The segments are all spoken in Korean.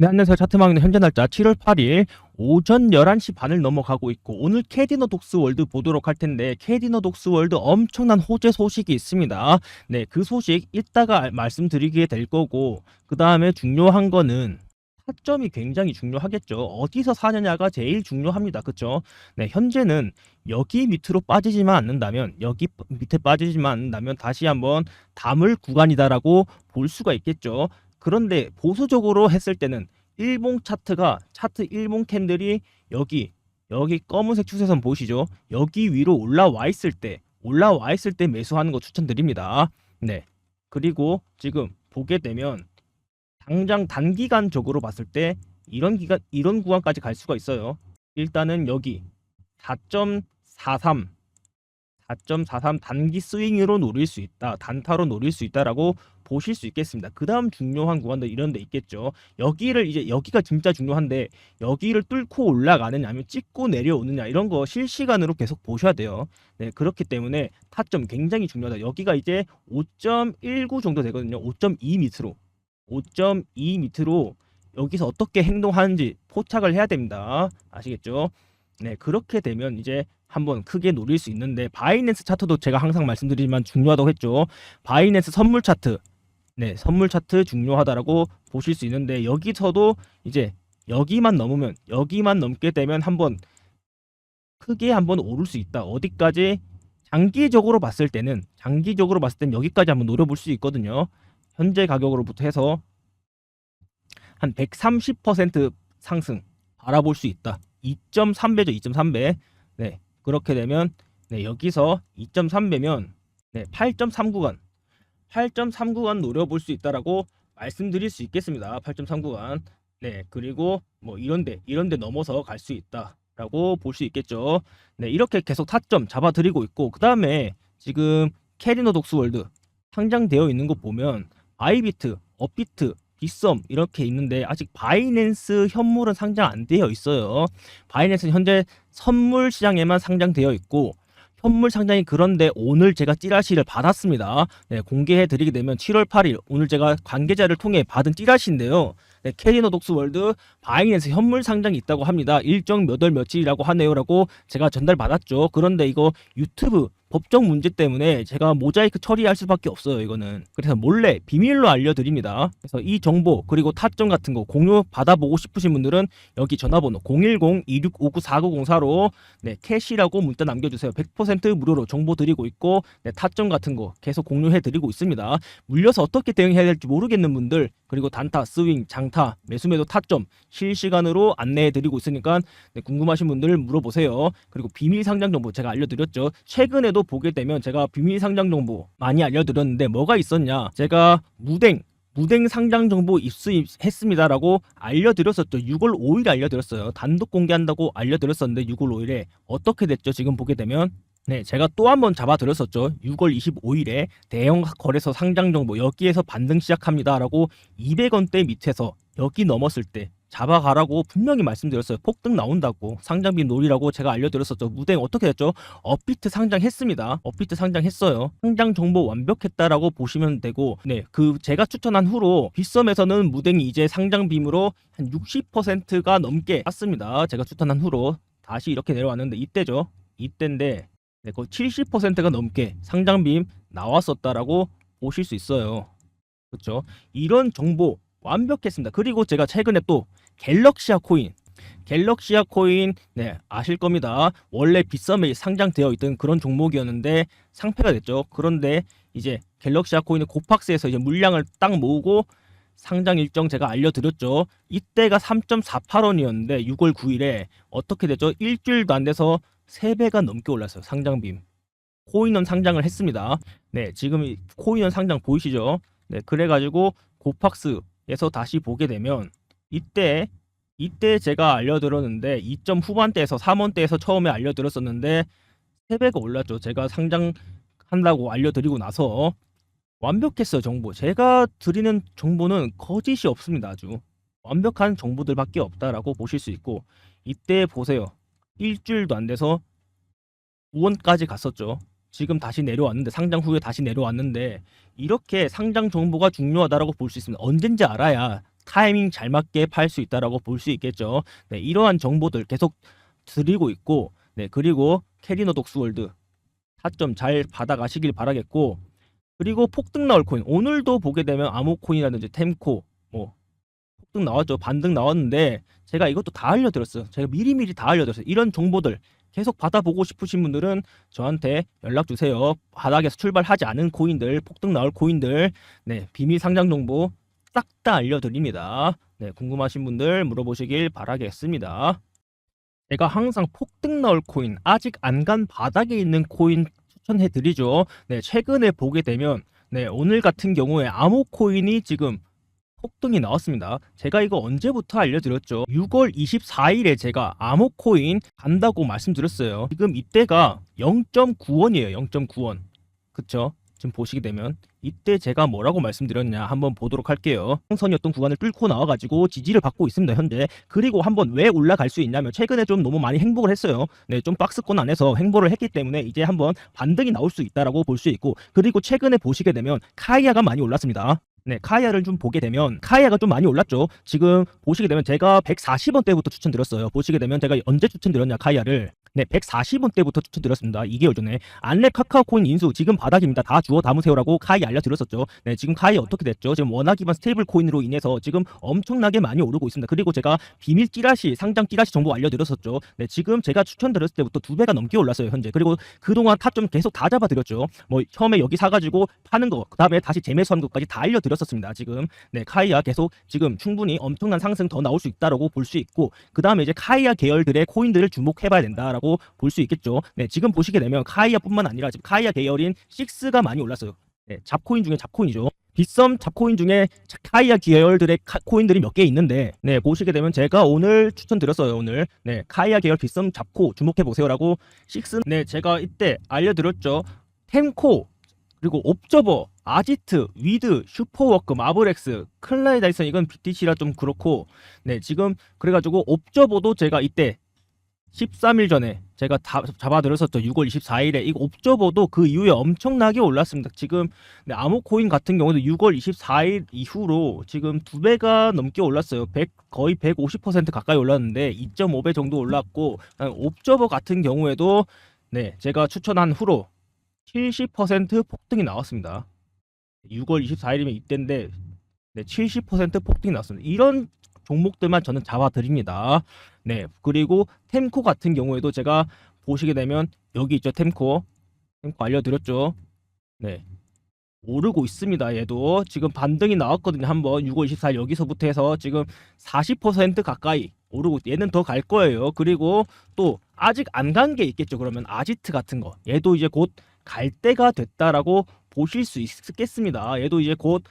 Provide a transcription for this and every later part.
네, 안녕하세요. 차트망의 현재 날짜 7월 8일 오전 11시 반을 넘어가고 있고 오늘 캐디너 독스 월드 보도록 할 텐데 캐디너 독스 월드 엄청난 호재 소식이 있습니다. 네, 그 소식 이따가 알- 말씀드리게 될 거고 그 다음에 중요한 거는 타점이 굉장히 중요하겠죠. 어디서 사느냐가 제일 중요합니다. 그쵸? 네, 현재는 여기 밑으로 빠지지만 않는다면 여기 빠- 밑에 빠지지만 않는다면 다시 한번 담을 구간이다라고 볼 수가 있겠죠. 그런데 보수적으로 했을 때는 일봉 차트가 차트 일봉 캔들이 여기 여기 검은색 추세선 보이시죠? 여기 위로 올라와 있을 때 올라와 있을 때 매수하는 거 추천드립니다. 네. 그리고 지금 보게 되면 당장 단기간적으로 봤을 때 이런 기간 이런 구간까지 갈 수가 있어요. 일단은 여기 4.43 4.43 단기 스윙으로 노릴 수 있다. 단타로 노릴 수 있다라고 보실 수 있겠습니다. 그 다음 중요한 구간도 이런 데 있겠죠. 여기를 이제 여기가 진짜 중요한데 여기를 뚫고 올라가느냐 아니면 찍고 내려오느냐 이런 거 실시간으로 계속 보셔야 돼요. 네, 그렇기 때문에 타점 굉장히 중요하다. 여기가 이제 5.19 정도 되거든요. 5.2 밑으로 5.2 밑으로 여기서 어떻게 행동하는지 포착을 해야 됩니다. 아시겠죠? 네, 그렇게 되면 이제 한번 크게 노릴 수 있는데 바이낸스 차트도 제가 항상 말씀드리지만 중요하다고 했죠. 바이낸스 선물 차트. 네, 선물 차트 중요하다라고 보실 수 있는데 여기서도 이제 여기만 넘으면 여기만 넘게 되면 한번 크게 한번 오를 수 있다. 어디까지 장기적으로 봤을 때는 장기적으로 봤을 때는 여기까지 한번 노려볼 수 있거든요. 현재 가격으로부터 해서 한 130% 상승 바라볼 수 있다. 2.3배죠. 2.3배. 네. 그렇게 되면 네, 여기서 2.3배면 네, 8.3 구간 8.3구간 노려볼 수 있다라고 말씀드릴 수 있겠습니다. 8.3구간. 네, 그리고 뭐 이런데 이런데 넘어서 갈 수 있다라고 볼 수 있겠죠. 네, 이렇게 계속 타점 잡아드리고 있고 그 다음에 지금 캐리너 독스월드 상장되어 있는 거 보면 바이비트, 업비트, 빗썸 이렇게 있는데 아직 바이낸스 현물은 상장 안 되어 있어요. 바이낸스 현재 선물 시장에만 상장되어 있고 현물 상장이 그런데 오늘 제가 찌라시를 받았습니다. 네, 공개해 드리게 되면 7월 8일 오늘 제가 관계자를 통해 받은 찌라시인데요. 네, 캐리너 독스 월드 바이낸스 현물 상장이 있다고 합니다. 일정 몇 월 며칠이라고 하네요라고 제가 전달 받았죠. 그런데 이거 유튜브 법적 문제 때문에 제가 모자이크 처리할 수밖에 없어요. 이거는 그래서 몰래 비밀로 알려드립니다. 그래서 이 정보 그리고 타점 같은 거 공유 받아보고 싶으신 분들은 여기 전화번호 010-2659-4904로 네, 캐시라고 문자 남겨주세요. 100% 무료로 정보 드리고 있고 네, 타점 같은 거 계속 공유해 드리고 있습니다. 물려서 어떻게 대응해야 될지 모르겠는 분들 그리고 단타, 스윙, 장타, 매수매도 타점 실시간으로 안내해 드리고 있으니까 네, 궁금하신 분들 물어보세요. 그리고 비밀 상장 정보 제가 알려드렸죠. 최근에도 보게 되면 제가 비밀 상장 정보 많이 알려드렸는데 뭐가 있었냐? 제가 무댕 무댕 상장 정보 입수했습니다라고 알려드렸었죠. 6월 5일 알려드렸어요. 단독 공개한다고 알려드렸었는데 6월 5일에 어떻게 됐죠? 지금 보게 되면 네, 제가 또 한 번 잡아드렸었죠. 6월 25일에 대형 거래소 상장 정보 여기에서 반등 시작합니다라고 200원대 밑에서 여기 넘었을 때 잡아가라고 분명히 말씀드렸어요. 폭등 나온다고 상장비 놀이라고 제가 알려드렸었죠. 무댕 어떻게 됐죠? 업비트 상장했습니다. 업비트 상장했어요. 상장 정보 완벽했다라고 보시면 되고, 네, 그 제가 추천한 후로 빗썸에서는 무댕이 이제 상장빔으로 한 60%가 넘게 땄습니다. 제가 추천한 후로 다시 이렇게 내려왔는데 이때죠. 이때인데 네, 거의 70%가 넘게 상장빔 나왔었다라고 보실 수 있어요. 그렇죠? 이런 정보 완벽했습니다. 그리고 제가 최근에 또 갤럭시아 코인 갤럭시아 코인 네 아실 겁니다. 원래 빗썸에 상장되어 있던 그런 종목이었는데 상패가 됐죠. 그런데 이제 갤럭시아 코인의 고팍스에서 이제 물량을 딱 모으고 상장 일정 제가 알려드렸죠. 이때가 3.48원이었는데 6월 9일에 어떻게 됐죠? 일주일도 안 돼서 3배가 넘게 올랐어요. 상장빔. 코인원 상장을 했습니다. 네, 지금 이 코인원 상장 보이시죠? 네, 그래가지고 고팍스에서 다시 보게 되면 이때 이때 제가 알려드렸는데 2점 후반대에서 3원대에서 처음에 알려드렸었는데 3배가 올랐죠. 제가 상장한다고 알려드리고 나서 완벽했어요 정보. 제가 드리는 정보는 거짓이 없습니다. 아주 완벽한 정보들밖에 없다라고 보실 수 있고 이때 보세요. 일주일도 안 돼서 9원까지 갔었죠. 지금 다시 내려왔는데 상장 후에 다시 내려왔는데 이렇게 상장 정보가 중요하다라고 볼 수 있습니다. 언젠지 알아야 타이밍 잘 맞게 팔 수 있다라고 볼 수 있겠죠. 네, 이러한 정보들 계속 드리고 있고, 네, 그리고 캐리너 독스월드 타점 잘 받아가시길 바라겠고, 그리고 폭등 나올 코인 오늘도 보게 되면 아모코인이라든지 템코 뭐 폭등 나왔죠. 반등 나왔는데 제가 이것도 다 알려드렸어요. 제가 미리미리 다 알려드렸어요. 이런 정보들 계속 받아보고 싶으신 분들은 저한테 연락 주세요. 바닥에서 출발하지 않은 코인들 폭등 나올 코인들 네 비밀 상장 정보 싹 다 알려드립니다. 네 궁금하신 분들 물어보시길 바라겠습니다. 제가 항상 폭등 나올 코인 아직 안 간 바닥에 있는 코인 추천해 드리죠. 네, 최근에 보게 되면 네, 오늘 같은 경우에 암호 코인이 지금 폭등이 나왔습니다. 제가 이거 언제부터 알려드렸죠? 6월 24일에 제가 암호 코인 간다고 말씀드렸어요. 지금 이때가 0.9원이에요. 0.9원. 그쵸? 지금 보시게 되면 이때 제가 뭐라고 말씀드렸냐 한번 보도록 할게요. 상선이었던 구간을 뚫고 나와가지고 지지를 받고 있습니다 현재. 그리고 한번 왜 올라갈 수 있냐면 최근에 좀 너무 많이 행복을 했어요. 네, 좀 박스권 안에서 행보를 했기 때문에 이제 한번 반등이 나올 수 있다라고 볼 수 있고 그리고 최근에 보시게 되면 카이아가 많이 올랐습니다. 네, 카이아를 좀 보게 되면 카이아가 좀 많이 올랐죠. 지금 보시게 되면 제가 140원 대부터 추천드렸어요. 보시게 되면 제가 언제 추천드렸냐 카이아를 네, 140원 대부터 추천드렸습니다. 2개월 전에 안랩 카카오 코인 인수 지금 바닥입니다. 다 주워 담으세요라고 카이 알려드렸었죠. 네, 지금 카이 어떻게 됐죠? 지금 워낙 기반 스테이블 코인으로 인해서 지금 엄청나게 많이 오르고 있습니다. 그리고 제가 비밀 찌라시 상장 찌라시 정보 알려드렸었죠. 네, 지금 제가 추천드렸을 때부터 두 배가 넘게 올랐어요 현재. 그리고 그동안 타점 계속 다 잡아드렸죠. 뭐 처음에 여기 사가지고 파는 거, 그다음에 다시 재매수하는 것까지 다 알려드렸었습니다. 지금 네, 카이아 계속 지금 충분히 엄청난 상승 더 나올 수 있다라고 볼 수 있고 그다음에 이제 카이아 계열들의 코인들을 주목해봐야 된다라고 볼 수 있겠죠. 네, 지금 보시게 되면 카이아뿐만 아니라 지금 카이아 계열인 식스가 많이 올랐어요. 네, 잡코인 중에 잡코인이죠. 빗썸 잡코인 중에 자- 카이아 계열들의 카- 코인들이 몇 개 있는데 네 보시게 되면 제가 오늘 추천드렸어요 오늘 네 카이아 계열 빗썸 잡코 주목해 보세요라고 식스 네 제가 이때 알려드렸죠 템코 그리고 옵저버 아지트 위드 슈퍼워크 마블엑스 클라이 다이슨 이건 BTC라 좀 그렇고 네 지금 그래가지고 옵저버도 제가 이때 13일 전에 제가 다 잡아드렸었죠. 6월 24일에 이 옵저버도 그 이후에 엄청나게 올랐습니다. 지금 네, 아모코인 같은 경우도 6월 24일 이후로 지금 두 배가 넘게 올랐어요. 100 거의 150% 가까이 올랐는데 2.5배 정도 올랐고 옵저버 같은 경우에도 네 제가 추천한 후로 70% 폭등이 나왔습니다. 6월 24일이면 이때인데 네, 70% 폭등이 나왔습니다. 이런 종목들만 저는 잡아드립니다. 네, 그리고 템코 같은 경우에도 제가 보시게 되면 여기 있죠, 템코. 템코 알려드렸죠. 네. 오르고 있습니다. 얘도 지금 반등이 나왔거든요. 한번 6월 24일 여기서부터 해서 지금 40% 가까이 오르고 있- 얘는 더 갈 거예요. 그리고 또 아직 안 간 게 있겠죠. 그러면 아지트 같은 거. 얘도 이제 곧 갈 때가 됐다라고 보실 수 있겠습니다. 얘도 이제 곧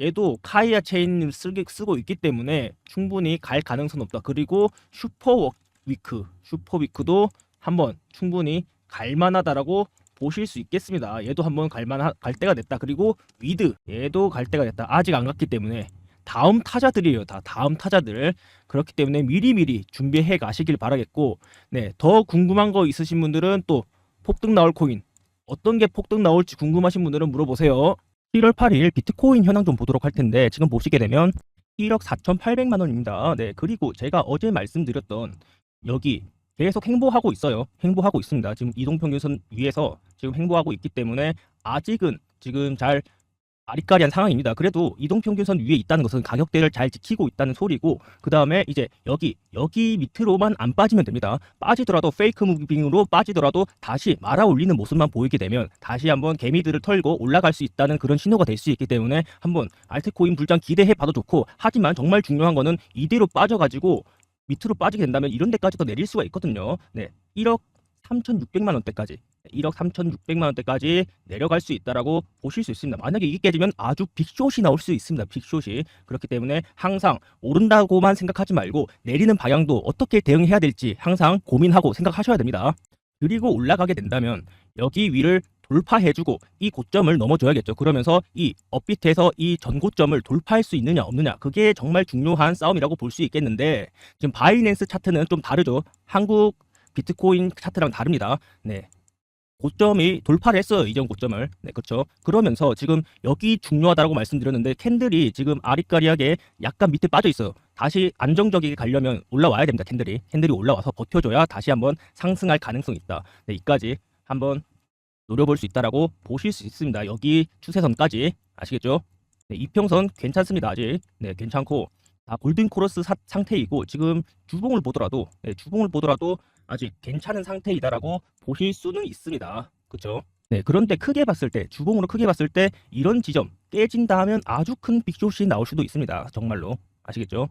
얘도 카이아 체인을 쓰고 있기 때문에 충분히 갈 가능성은 없다. 그리고 슈퍼 위크, 슈퍼 위크도 한번 충분히 갈 만하다라고 보실 수 있겠습니다. 얘도 한번 갈 만한 갈 때가 됐다. 그리고 위드 얘도 갈 때가 됐다. 아직 안 갔기 때문에 다음 타자들이에요. 다 다음 타자들. 그렇기 때문에 미리미리 준비해 가시길 바라겠고 네, 더 궁금한 거 있으신 분들은 또 폭등 나올 코인 어떤 게 폭등 나올지 궁금하신 분들은 물어보세요. 1월 8일 비트코인 현황 좀 보도록 할 텐데 지금 보시게 되면 1억 4,800만 원입니다. 네, 그리고 제가 어제 말씀드렸던 여기 계속 행보하고 있어요. 행보하고 있습니다. 지금 이동평균선 위에서 지금 행보하고 있기 때문에 아직은 지금 잘 아리까리한 상황입니다. 그래도 이동평균선 위에 있다는 것은 가격대를 잘 지키고 있다는 소리고 그 다음에 이제 여기 여기 밑으로만 안 빠지면 됩니다. 빠지더라도 페이크 무빙으로 빠지더라도 다시 말아 올리는 모습만 보이게 되면 다시 한번 개미들을 털고 올라갈 수 있다는 그런 신호가 될 수 있기 때문에 한번 알트코인 불장 기대해 봐도 좋고 하지만 정말 중요한 거는 이대로 빠져가지고 밑으로 빠지게 된다면 이런 데까지도 내릴 수가 있거든요. 네, 1억 3,600만 원대까지 1억 3,600만 원대까지 내려갈 수 있다라고 보실 수 있습니다. 만약에 이게 깨지면 아주 빅숏이 나올 수 있습니다. 빅숏이 그렇기 때문에 항상 오른다고만 생각하지 말고 내리는 방향도 어떻게 대응해야 될지 항상 고민하고 생각하셔야 됩니다. 그리고 올라가게 된다면 여기 위를 돌파해주고 이 고점을 넘어줘야겠죠. 그러면서 이 업비트에서 이 전고점을 돌파할 수 있느냐 없느냐 그게 정말 중요한 싸움이라고 볼 수 있겠는데 지금 바이낸스 차트는 좀 다르죠. 한국 비트코인 차트랑 다릅니다. 네. 고점이 돌파를 했어요. 이전 고점을. 네, 그렇죠. 그러면서 지금 여기 중요하다고 말씀드렸는데 캔들이 지금 아리까리하게 약간 밑에 빠져 있어요. 다시 안정적이게 가려면 올라와야 됩니다. 캔들이. 캔들이 올라와서 버텨줘야 다시 한번 상승할 가능성이 있다. 네, 이까지 한번 노려볼 수 있다라고 보실 수 있습니다. 여기 추세선까지 아시겠죠? 네, 이평선 괜찮습니다. 아직. 네, 괜찮고 다 골든 코러스 사- 상태이고 지금 주봉을 보더라도 네, 주봉을 보더라도 아직 괜찮은 상태이다라고 보실 수는 있습니다. 그렇죠? 네, 그런데 크게 봤을 때 주봉으로 크게 봤을 때 이런 지점 깨진다 하면 아주 큰 빅숏이 나올 수도 있습니다. 정말로 아시겠죠?